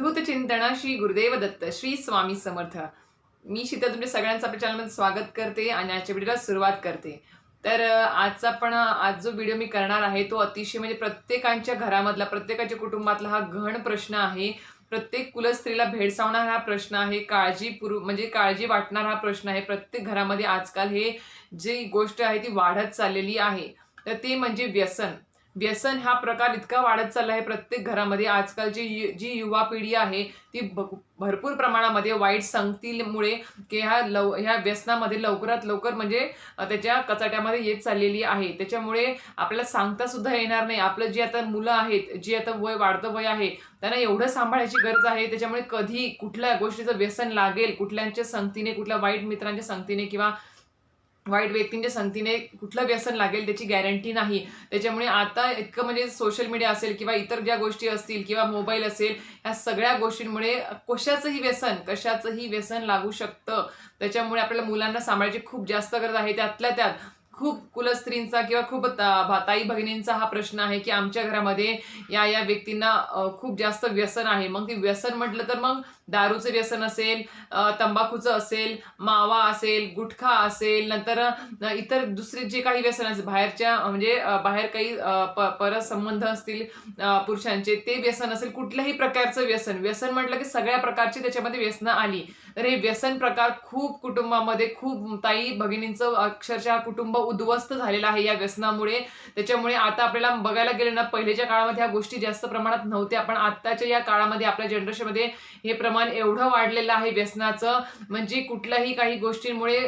अवधूत चिंतन श्री गुरुदेव दत्त श्री स्वामी समर्थ. मी शीतल तुमच्या सगळ्यांचं आपल्या चॅनलमध्ये स्वागत करते आणि आजच्या व्हिडिओला सुरुवात करते. तर आजचा पण आज जो व्हिडिओ मी करणार आहे तो अतिशय म्हणजे प्रत्येकांच्या घरामधला प्रत्येकाच्या कुटुंबातला हा घण प्रश्न आहे. प्रत्येक कुलस्त्रीला भेडसावणारा हा प्रश्न आहे काळजीपूर्व म्हणजे काळजी वाटणारा हा प्रश्न आहे. प्रत्येक घरामध्ये आजकाल हे जी गोष्ट आहे ती वाढत चाललेली आहे. तर ते म्हणजे व्यसन. व्यसन हा प्रकार इतका वाढत चालला आहे प्रत्येक घरामध्ये. आजकालची जी युवा पिढी आहे ती भरपूर प्रमाणामध्ये वाईट संगतीमुळे की ह्या लव ह्या व्यसनामध्ये लवकरात लवकर म्हणजे त्याच्या कचाट्यामध्ये येत चाललेली आहे. त्याच्यामुळे आपल्याला सांगता सुद्धा येणार नाही. आपलं जे आता मुलं आहेत जे आता वय वाढतं वय आहे त्यांना एवढं सांभाळायची गरज आहे. त्याच्यामुळे कधी कुठल्या गोष्टीचं व्यसन लागेल कुठल्यांच्या संगतीने कुठल्या वाईट मित्रांच्या संगतीने किंवा वाईट व्यक्तींच्या संतीने कुठलं व्यसन लागेल त्याची गॅरंटी नाही. त्याच्यामुळे आता इतकं म्हणजे सोशल मीडिया असेल किंवा इतर ज्या गोष्टी असतील किंवा मोबाईल असेल या सगळ्या गोष्टींमुळे कशाचंही व्यसन कशाचंही व्यसन लागू शकतं. त्याच्यामुळे आपल्याला मुलांना सांभाळायची खूप जास्त गरज आहे. त्यातल्या त्यात खूप कुलस्त्रींचा किंवा खूप ता- ताई भगिनींचा हा प्रश्न आहे की आमच्या घरामध्ये या या व्यक्तींना खूप जास्त व्यसन आहे. मग ती व्यसन म्हटलं तर मग दारूचं व्यसन असेल तंबाखूचं असेल मावा असेल गुटखा असेल नंतर इतर दुसरे जे काही व्यसन असेल बाहेरच्या म्हणजे बाहेर काही परसंबंध असतील पुरुषांचे ते व्यसन असेल कुठल्याही प्रकारचं व्यसन. व्यसन म्हटलं की सगळ्या प्रकारची त्याच्यामध्ये व्यसनं आली. तर हे व्यसन प्रकार खूप कुटुंबामध्ये खूप ताई भगिनींचं अक्षरशः कुटुंब उद्ध्वस्त झालेला आहे या व्यसनामुळे. त्याच्यामुळे आता आपल्याला बघायला गेलं ना पहिलेच्या काळामध्ये ह्या गोष्टी जास्त प्रमाणात नव्हत्या. पण आत्ताच्या या काळामध्ये आपल्या जनरेशनमध्ये हे प्रमाण एवढं वाढलेलं आहे व्यसनाचं. म्हणजे कुठल्याही काही गोष्टींमुळे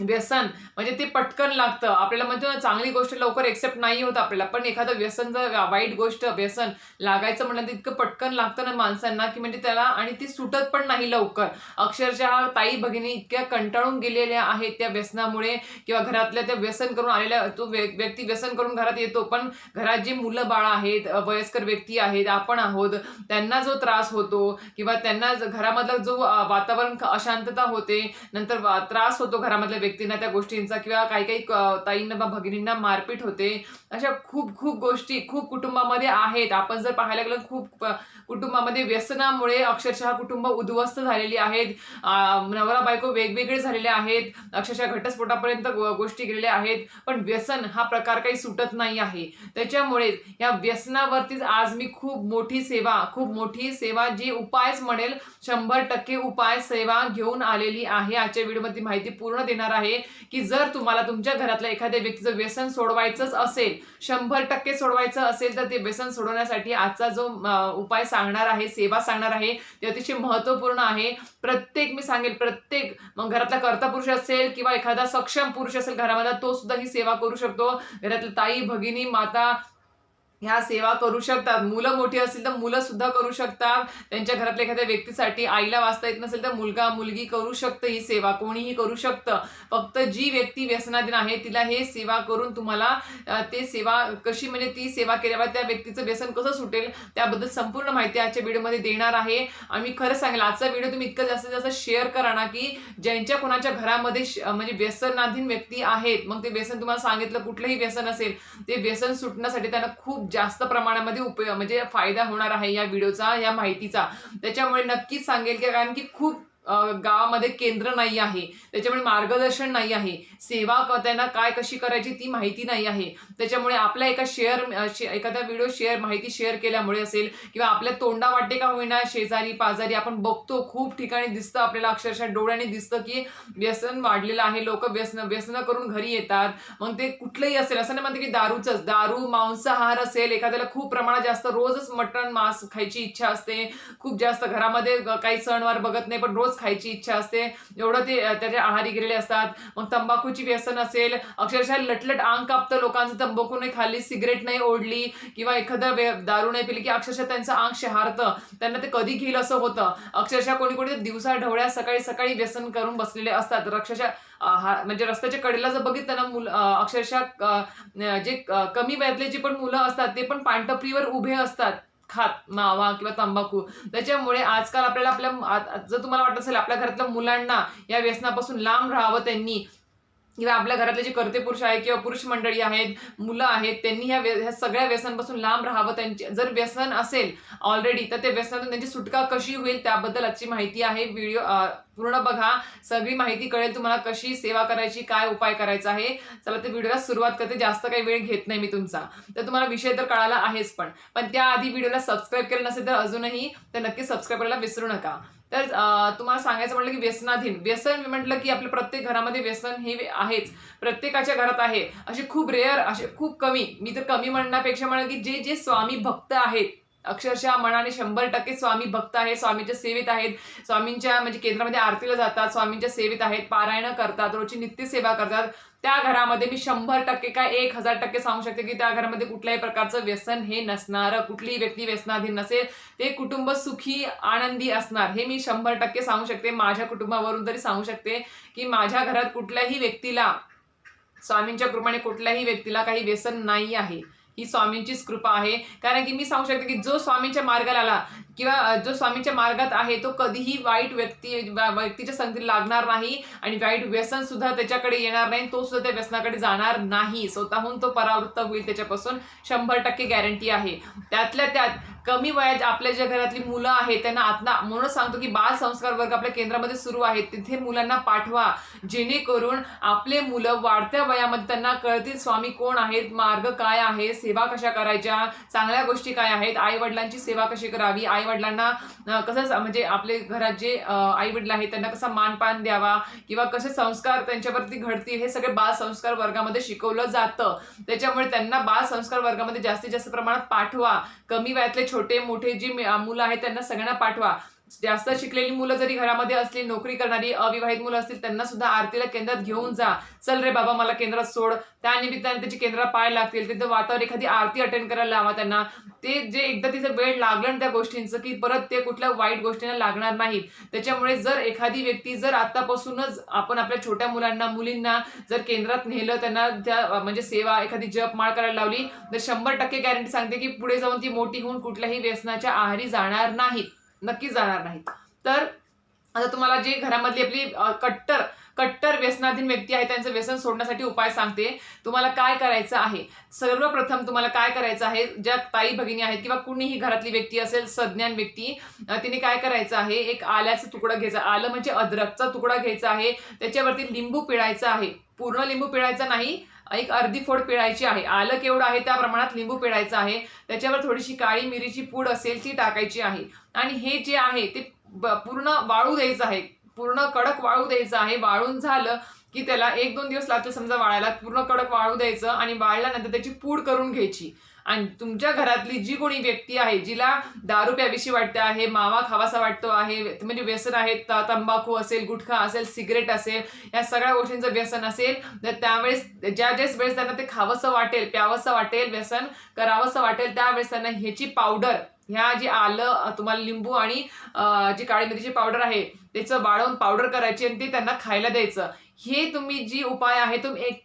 व्यसन म्हणजे ते पटकन लागतं. आपल्याला म्हणजे चांगली गोष्ट लवकर एक्सेप्ट नाही होत आपल्याला. पण एखादं व्यसन जर वाईट गोष्ट व्यसन लागायचं म्हणलं तर इतकं पटकन लागतं ना माणसांना की म्हणजे त्याला आणि ती सुटत पण नाही लवकर. अक्षरशः ताई भगिनी इतक्या कंटाळून गेलेल्या आहेत त्या व्यसनामुळे किंवा घरातल्या त्या व्यसन करून आलेल्या तो व्य- व्यक्ती व्यसन करून घरात येतो पण घरात जे मुलं बाळ आहेत वयस्कर व्यक्ती आहेत आपण आहोत त्यांना जो त्रास होतो किंवा त्यांना घरामधला जो वातावरण अशांतता होते नंतर वा- त्रास होतो घरामधल्या व्यक्तींना त्या गोष्टींचा किंवा काही काही ताईंना बा भगिनींना मारपीट होते. अशा खूप खूप गोष्टी खूप कुटुंबामध्ये आहेत. आपण जर पाहायला गेलं खूप कुटुंबामध्ये व्यसनामुळे अक्षरशः कुटुंब उद्ध्वस्त झालेली आहेत. नवरा बायको वेगवेगळे झालेले आहेत. अक्षरशः घटस्फोटापर्यंत गोष्टी गेलेल्या आहेत. पण व्यसन हा प्रकार काही सुटत नाही आहे. त्याच्यामुळे या व्यसनावरतीच आज मी खूप मोठी सेवा खूप मोठी सेवा जी उपायच म्हणेल शंभर टक्के उपाय सेवा घेऊन आलेली आहे. आजच्या व्हिडिओमध्ये माहिती पूर्ण देणार आहे की जर तुम्हाला तुमच्या घरातल्या एखाद्या व्यक्तीचं व्यसन सोडवायचंच असेल शंभर टक्के सोडवायचं असेल तर ते व्यसन सोडवण्यासाठी आजचा जो उपाय सांगणार आहे सेवा सांगणार आहे ते अतिशय महत्त्वपूर्ण आहे. प्रत्येक मी सांगेल प्रत्येक मग घरातला कर्ता पुरुष असेल किंवा एखादा सक्षम पुरुष असेल घरामध्ये तो सुद्धा ही सेवा करू शकतो. घरातली ताई भगिनी माता ह्या सेवा करू शकतात. मुलं मोठी असतील तर मुलं सुद्धा करू शकतात. त्यांच्या घरातल्या एखाद्या व्यक्तीसाठी आईला वाचता येत नसेल तर मुलगा मुलगी करू शकतं ही सेवा. कोणीही करू शकतं. फक्त जी व्यक्ती व्यसनाधीन आहे तिला हे सेवा करून तुम्हाला ते सेवा कशी म्हणजे ती सेवा केल्यावर त्या व्यक्तीचं व्यसन कसं सुटेल त्याबद्दल संपूर्ण माहिती आजच्या व्हिडिओमध्ये देणार आहे. आणि मी खरं सांगेल आजचा व्हिडिओ तुम्ही इतकं जास्तीत जास्त शेअर करा ना की ज्यांच्या कोणाच्या घरामध्ये श- म्हणजे व्यसनाधीन व्यक्ती आहेत मग ते व्यसन तुम्हाला सांगितलं कुठलंही व्यसन असेल ते व्यसन सुटण्यासाठी त्यांना खूप जास्त प्रमाणामध्ये उपयोग म्हणजे फायदा होणार आहे या व्हिडिओचा या माहितीचा. त्याच्यामुळे नक्कीच सांगेल की कारण की खूप गावामध्ये केंद्र नाही आहे. त्याच्यामुळे मार्गदर्शन नाही आहे. सेवा क- त्यांना काय कशी करायची ती माहिती नाही आहे. त्याच्यामुळे आपल्या एका शेअर एखादा व्हिडिओ शेअर माहिती शेअर केल्यामुळे असेल किंवा आपल्या तोंडा वाटे का होईना शेजारी पाजारी आपण बघतो खूप ठिकाणी दिसतं आपल्याला अक्षरशः डोळ्याने दिसतं की व्यसन वाढलेलं आहे. लोक व्यसन व्यसन करून घरी येतात. मग ते कुठलंही असेल असं नाही म्हणते की दारूचंच. दारू मांसाहार असेल एखाद्याला खूप प्रमाणात जास्त रोजच मटण मांस खायची इच्छा असते. खूप जास्त घरामध्ये काही सणवार बघत नाही पण रोज खायची इच्छा असते. एवढं ते त्याच्या आहारी गेलेले असतात. मग तंबाखूची व्यसन असेल अक्षरशः लटलट अंग कापतं लोकांचं. तंबाखू नाही खाल्ली सिगरेट नाही ओढली किंवा एखादं दारू नाही पिली की अक्षरशः त्यांचं अंग शहारतं. त्यांना ते कधी घेईल असं होतं. अक्षरशः कोणी कोणी दिवसा ढवळ्या सकाळी सकाळी व्यसन करून बसलेले असतात. अक्षरशः म्हणजे रस्त्याच्या कडेला जर बघितलं ना मुलं अक्षरशः जे कमी वयातले जे पण मुलं असतात ते पण पानटपरीवर उभे असतात. खात मावा किंवा तंबाखू. त्याच्यामुळे आजकाल आपल्याला आपल्या जर तुम्हाला वाटत असेल आपल्या घरातल्या मुलांना या व्यसनापासून लांब राहावं त्यांनी किंवा आपल्या घरातले जे कर्ते पुरुष आहेत किंवा पुरुष मंडळी आहेत मुलं आहेत त्यांनी ह्या ह्या सगळ्या व्यसनापासून लांब राहावं त्यांची जर व्यसन असेल ऑलरेडी तर ते व्यसनातून त्यांची सुटका कशी होईल त्याबद्दल आजची माहिती आहे. व्हिडिओ पूर्ण बघा. सगळी माहिती कळेल तुम्हाला कशी सेवा करायची काय उपाय करायचा आहे. चला ते व्हिडिओला सुरुवात करते. जास्त काही वेळ घेत नाही मी तुमचा. तर तुम्हाला विषय तर कळाला आहेच पण. पण त्याआधी व्हिडिओला सबस्क्राईब केलं नसेल तर अजूनही तर नक्की सबस्क्राईब करायला विसरू नका. तर तुम्हाला सांगायचं म्हटलं की व्यसनाधीन. व्यसन म्हटलं की आपल्या प्रत्येक घरामध्ये व्यसन हे आहेच. प्रत्येकाच्या घरात आहे. असे खूप रेअर असे खूप कमी. मी तर कमी म्हणण्यापेक्षा म्हणेल की जे जे स्वामी भक्त आहेत अक्षरशः मनाने शंभर टक्के स्वामी भक्त आहेत स्वामींच्या सेवेत आहेत स्वामींच्या म्हणजे केंद्रामध्ये आरतीला जातात स्वामींच्या सेवेत आहेत पारायण करतात रोजची नित्य सेवा करतात. त्या घरामध्ये मी शंभर टक्के काय एक हजार टक्के सांगू शकते की त्या घरामध्ये कुठल्याही प्रकारचं व्यसन हे नसणार कुठलीही व्यक्ती व्यसनाधीन नसेल ते कुटुंब सुखी आनंदी असणार हे मी शंभर टक्के सांगू शकते. माझ्या कुटुंबावरून तरी सांगू शकते की माझ्या घरात कुठल्याही व्यक्तीला स्वामींच्या कृपाने कुठल्याही व्यक्तीला काही व्यसन नाही आहे. ही स्वामींचीच कृपा आहे. कारण की मी सांगू शकते की जो स्वामींच्या मार्गाला आला किंवा जो स्वामींच्या मार्गात आहे तो कधीही वाईट व्यक्ती व्यक्तीच्या संगतीला लागणार नाही आणि वाईट व्यसन सुद्धा त्याच्याकडे येणार नाही तो सुद्धा त्या व्यसनाकडे जाणार नाही. स्वतःहून तो परावृत्त होईल त्याच्यापासून. शंभर टक्के गॅरंटी आहे. त्यातल्या त्यात कमी वयात आपल्या ज्या घरातली मुलं आहेत त्यांना आता म्हणूनच सांगतो की बाल संस्कार वर्ग आपल्या केंद्रामध्ये सुरू आहेत तिथे मुलांना पाठवा. जेणेकरून आपले मुलं वाढत्या वयामध्ये त्यांना कळतील स्वामी कोण आहेत मार्ग काय आहे सेवा कशा करायच्या चांगल्या गोष्टी काय आहेत आई वडिलांची सेवा कशी करावी आई वडिलांना कसं म्हणजे आपले घरात जे आई वडील आहेत त्यांना कसा मानपान द्यावा किंवा कसे संस्कार त्यांच्यावरती घडतील हे सगळे बाल संस्कार वर्गामध्ये शिकवलं जातं. त्याच्यामुळे त्यांना बाल संस्कार वर्गामध्ये जास्तीत जास्त प्रमाणात पाठवा. कमी वयातले छोटे मोठे जी मुलं आहेत त्यांना सगळ्यांना पाठवा. जास्त शिकलेली मुलं जरी घरामध्ये असली नोकरी करणारी अविवाहित मुलं असतील त्यांना सुद्धा आरतीला केंद्रात घेऊन जा. चल रे बाबा मला केंद्रात सोड. त्या निमित्ताने त्याची केंद्रात पाय लागतील. तिथं वातावरण एखादी आरती अटेंड करायला लावा त्यांना. ते जे एकदा तिचं वेळ लागलं त्या गोष्टींचं की परत ते कुठल्या वाईट गोष्टींना लागणार नाहीत. त्याच्यामुळे जर एखादी व्यक्ती जर आतापासूनच आपण आपल्या छोट्या मुलांना मुलींना जर केंद्रात नेलं त्यांना त्या म्हणजे सेवा एखादी जप माळ करायला लावली तर शंभर टक्के गॅरंटी सांगते की पुढे जाऊन ती मोठी होऊन कुठल्याही व्यसनाच्या आहारी जाणार नाहीत नक्की जाणार नाहीत. तर आता तुम्हाला जे घरामधली आपली कट्टर कट्टर व्यसनाधीन व्यक्ती आहे त्यांचं व्यसन सोडण्यासाठी उपाय सांगते. तुम्हाला काय करायचं आहे? सर्वप्रथम तुम्हाला काय करायचं आहे? ज्या ताई भगिनी आहेत किंवा कुणीही घरातली व्यक्ती असेल सज्ञान व्यक्ती तिने काय करायचं आहे? एक आल्याचा तुकडा घ्यायचा. आलं म्हणजे अद्रकचा तुकडा घ्यायचा आहे. त्याच्यावरती लिंबू पिळायचा आहे. पूर्ण लिंबू पिळायचा नाही. एक अर्धी फोड पिळायची आहे. आलं केवढं आहे? त्या प्रमाणात लिंबू पिळायचं आहे. त्याच्यावर थोडीशी काळी मिरीची पूड असेल ती टाकायची आहे. आणि हे जे आहे ते पूर्ण वाळू द्यायचं आहे. पूर्ण कडक वाळू द्यायचं आहे. वाळून झालं की त्याला एक दोन दिवस लागतो समजा वाळायला. पूर्ण कडक वाळू द्यायचं आणि वाळल्यानंतर त्याची पूड करून घ्यायची. आणि तुमच्या घरातली जी कोणी व्यक्ती आहे जिला दारू प्याविषयी वाटते आहे मावा खावासा वाटतो आहे म्हणजे व्यसन आहे त- तंबाखू असेल गुटखा असेल सिगरेट असेल या सगळ्या गोष्टींचं व्यसन असेल तर त्यावेळेस ज्या ज्याच वेळेस त्यांना ते खावंसं वाटेल प्यावंसं वाटेल व्यसन करावंसं वाटेल त्यावेळेस त्यांना ह्याची पावडर ह्या जी आलं तुम्हाला लिंबू आणि जी काळी मिरीची पावडर आहे त्याचं वाळवून पावडर करायची आणि ते त्यांना खायला द्यायचं. हे तुम्ही जी उपाय आहे तुम्ही एक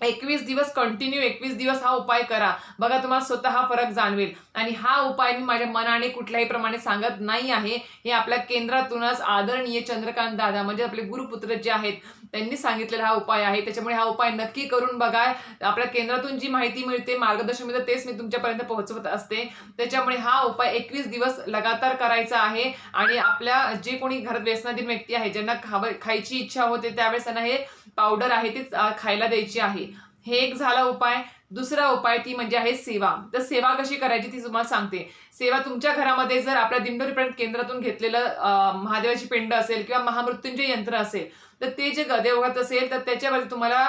एकवीस दिवस कंटिन्यू एकवीस दिवस हा उपाय करा. बघा तुम्हाला स्वतः हा फरक जाणवेल. आणि हा उपाय मी माझ्या मनाने कुठल्याही प्रमाणे सांगत नाही आहे. हे आपल्या केंद्रातूनच आदरणीय चंद्रकांत दादा म्हणजे आपले गुरुपुत्र जे आहेत त्यांनी सांगितलेला हा उपाय आहे. त्याच्यामुळे हा उपाय नक्की करून बघा. आपल्या केंद्रातून जी माहिती मिळते मार्गदर्शन मिळतं तेच मी तुमच्यापर्यंत पोहोचवत असते. त्याच्यामुळे हा उपाय एकवीस दिवस लगातार करायचा आहे. आणि आपल्या जे कोणी घरात व्यसनाधीन व्यक्ती आहे ज्यांना खाव खायची इच्छा होते त्यावेळेस त्यांना हे पावडर आहे ते खायला द्यायची आहे. हे एक झाला उपाय. दुसरा उपाय ती म्हणजे आहे सेवा. तर सेवा कशी करायची ती तुम्हाला सांगते. सेवा तुमच्या घरामध्ये जर आपल्या दिंडोरी केंद्रातून घेतलेलं महादेवाची पिंड असेल किंवा महामृत्युंजय यंत्र असेल तर ते जे गदेवघात असेल तर त्याच्यावर तुम्हाला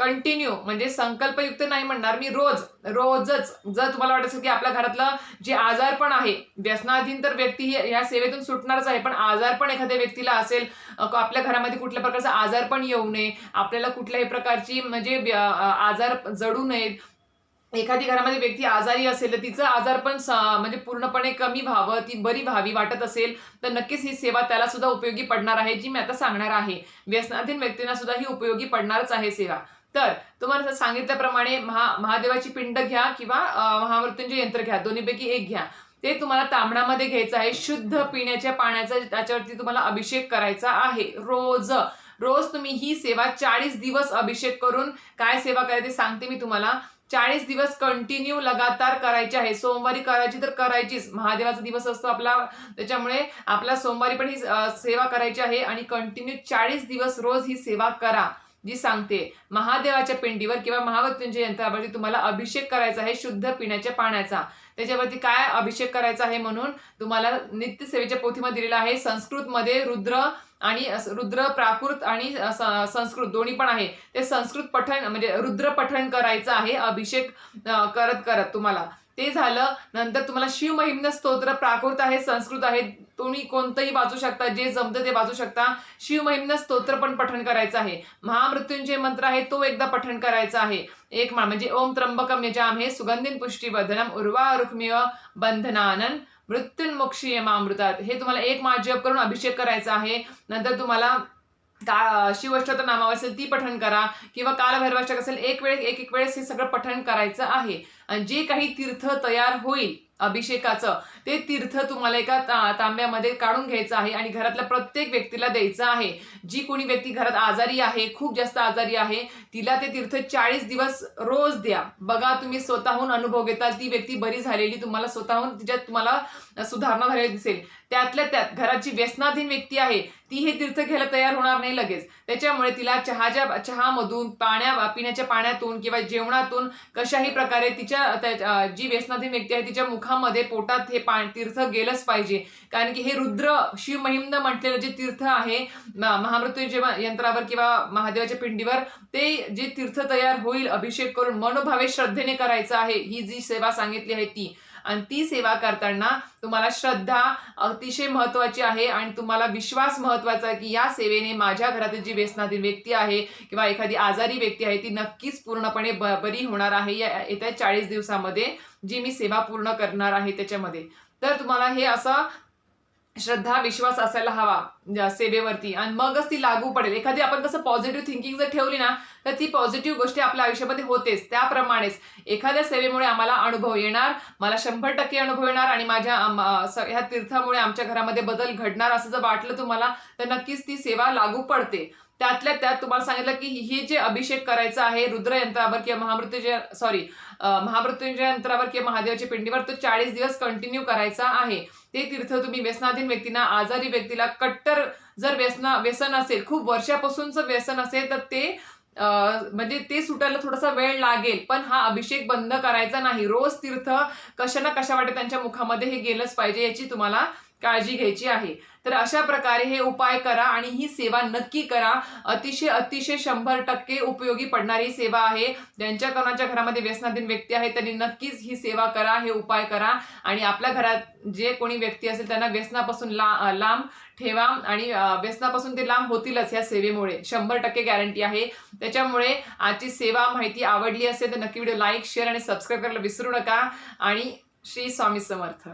कंटिन्यू म्हणजे संकल्पयुक्त नाही म्हणणार मी रोज. रोजच. जर तुम्हाला वाटत असेल की आपल्या घरातलं जे आजार पण आहे व्यसनाधीन तर व्यक्ती ही या सेवेतून सुटणारच आहे पण आजार पण एखाद्या व्यक्तीला असेल आपल्या घरामध्ये कुठल्या प्रकारचा आजार पण येऊ नये आपल्याला कुठल्याही प्रकारची म्हणजे व्य- आजार जडू नयेत. एखादी घरामध्ये व्यक्ती आजारी असेल तर तिचं आजार पण म्हणजे पूर्णपणे कमी व्हावं ती बरी व्हावी वाटत असेल तर नक्कीच ही सेवा त्याला सुद्धा उपयोगी पडणार आहे जी मी आता सांगणार आहे. व्यसनाधीन व्यक्तींना सुद्धा ही उपयोगी पडणारच आहे सेवा. तर तुम्हाला सांगितल्याप्रमाणे महा महादेवाची पिंड घ्या किंवा अं, महामृत्युंजय यंत्र घ्या दोन्हीपैकी एक घ्या. ते तुम्हाला तांबडामध्ये घ्यायचं आहे शुद्ध पिण्याच्या पाण्याचा त्याच्यावरती तुम्हाला अभिषेक करायचा आहे. रोज रोज तुम्ही ही सेवा चाळीस दिवस अभिषेक करून काय सेवा करायची सांगते मी तुम्हाला. चाळीस दिवस कंटिन्यू लगातार करायचे आहे. सोमवारी करायची तर करायचीच. महादेवाचा दिवस असतो आपला त्याच्यामुळे आपला सोमवारी पण ही सेवा करायची आहे आणि कंटिन्यू चाळीस दिवस रोज ही सेवा करा. जी सांगते महादेवाच्या पिंडीवर किंवा महामृत्युंजय यंत्रावरती तुम्हाला अभिषेक करायचा आहे शुद्ध पिण्याच्या पाण्याचा. त्याच्यावरती काय अभिषेक करायचा आहे म्हणून तुम्हाला नित्यसेवेच्या पोथीमध्ये दिलेला आहे संस्कृतमध्ये रुद्र आणि रुद्र प्राकृत आणि संस्कृत दोन्ही पण आहे. ते संस्कृत पठण म्हणजे रुद्र पठण करायचं आहे अभिषेक करत करत तुम्हाला. ते झालं नंतर तुम्हाला शिवमहिम्न स्तोत्र प्राकृत आहे संस्कृत आहे तुम्ही कोणतंही वाचू शकता जे जमतं ते वाचू शकता. शिवमहिम्न स्तोत्र पण पठण करायचं आहे. महामृत्युंजय मंत्र आहे तो एकदा पठण करायचा आहे. एक माळ म्हणजे ओम त्र्यंबकम यजाम हे सुगंधीन पुष्टीवर्धनम उर्वा रुक्मिव बंधनानन मृत्युन्मुक्षीयमामृतात हे तुम्हाला एक माळ जप करून अभिषेक करायचा आहे. नंतर तुम्हाला का शिवष्टोत्र नामावर असेल ती पठण करा. किंवा कालभैरवाष्टक असेल एक वेळेस एक एक वेळेस हे सगळं पठण करायचं आहे. आणि जे काही तीर्थ तयार होईल अभिषेकाचं ते तीर्थ तुम्हाला एका ता- तांब्यामध्ये काढून घ्यायचं आहे आणि घरातल्या प्रत्येक व्यक्तीला द्यायचं आहे. जी कोणी व्यक्ती घरात आजारी आहे खूप जास्त आजारी आहे तिला ते तीर्थ चाळीस दिवस रोज द्या. बघा तुम्ही स्वतःहून अनुभव घेताल ती व्यक्ती बरी झालेली तुम्हाला स्वतःहून तिच्यात तुम्हाला सुधारणा झालेली दिसेल. त्यातल्या त्यात घराची व्यसनाधीन व्यक्ती आहे ती हे तीर्थ घ्यायला तयार होणार नाही लगेच. त्याच्यामुळे तिला चहाच्या चहामधून पाण्या पिण्याच्या पाण्यातून किंवा जेवणातून कशाही प्रकारे तिच्या त्या- जी व्यसनाधीन व्यक्ती आहे तिच्या मुखामध्ये पोटात हे पा तीर्थ गेलंच पाहिजे. कारण की हे रुद्र शिवमहिम्न म्हटलेलं जे तीर्थ आहे महामृत्यू यंत्रावर किंवा महादेवाच्या पिंडीवर ते जे तीर्थ तयार होईल अभिषेक करून मनोभावे श्रद्धेने करायचं आहे ही जी सेवा सांगितली आहे ती. आणि ती सेवा करताना तुम्हाला श्रद्धा अतिशय महत्त्वाची आहे आणि तुम्हाला विश्वास महत्त्वाचा आहे की या सेवेने माझ्या घरातील जी व्यसनातील व्यक्ती आहे किंवा एखादी आजारी व्यक्ती आहे ती नक्कीच पूर्णपणे ब- बरी होणार आहे या येत्या चाळीस दिवसामध्ये जी मी सेवा पूर्ण करणार आहे त्याच्यामध्ये. तर तुम्हाला हे असं श्रद्धा विश्वास असायला हवा सेवेवरती. आणि मगच ती लागू पडेल. एखादी आपण कसं पॉझिटिव्ह थिंकिंग जर ठेवली ना तर ती पॉझिटिव्ह गोष्टी आपल्या आयुष्यामध्ये होतेच. त्याप्रमाणेच एखाद्या सेवेमुळे आम्हाला अनुभव येणार मला शंभर टक्के अनुभव येणार आणि माझ्या ह्या तीर्थामुळे आमच्या घरामध्ये बदल घडणार असं जर वाटलं तुम्हाला तर नक्कीच ती सेवा लागू पडते. त्यातल्या त्यात तुम्हाला सांगितलं की हे जे अभिषेक करायचं आहे रुद्र यंत्रावर किंवा महामृत्युंजय सॉरी महामृत्युंजय यंत्रावर किंवा महादेवाच्या पिंडीवर तो चाळीस दिवस कंटिन्यू करायचा आहे. ते तीर्थ तुम्ही व्यसनाधीन व्यक्तींना आजारी व्यक्तीला कट्टर जर व्यसन व्यसन असेल खूप वर्षापासूनचं व्यसन असेल तर ते म्हणजे ते सुटायला थोडासा वेळ लागेल पण हा अभिषेक बंद करायचा नाही. रोज तीर्थ कशा ना कशा वाटे त्यांच्या मुखामध्ये हे गेलंच पाहिजे याची तुम्हाला काळजी घ्यायची आहे. तर अशा प्रकारे हे उपाय करा आणि ही सेवा नक्की करा. अतिशय अतिशय शंभर टक्के उपयोगी पडणारी सेवा आहे. ज्यांच्या कोणाच्या घरामध्ये व्यसनाधीन व्यक्ती आहे त्यांनी नक्कीच ही सेवा करा हे उपाय करा. आणि आपल्या घरात जे कोणी व्यक्ती असेल त्यांना व्यसनापासून ला लांब ठेवा आणि व्यसनापासून ते लांब होतीलच या सेवेमुळे. शंभर टक्के गॅरंटी आहे. त्याच्यामुळे आजची सेवा माहिती आवडली असेल तर नक्की व्हिडिओ लाईक शेअर आणि सबस्क्राईब करायला विसरू नका. आणि श्री स्वामी समर्थ.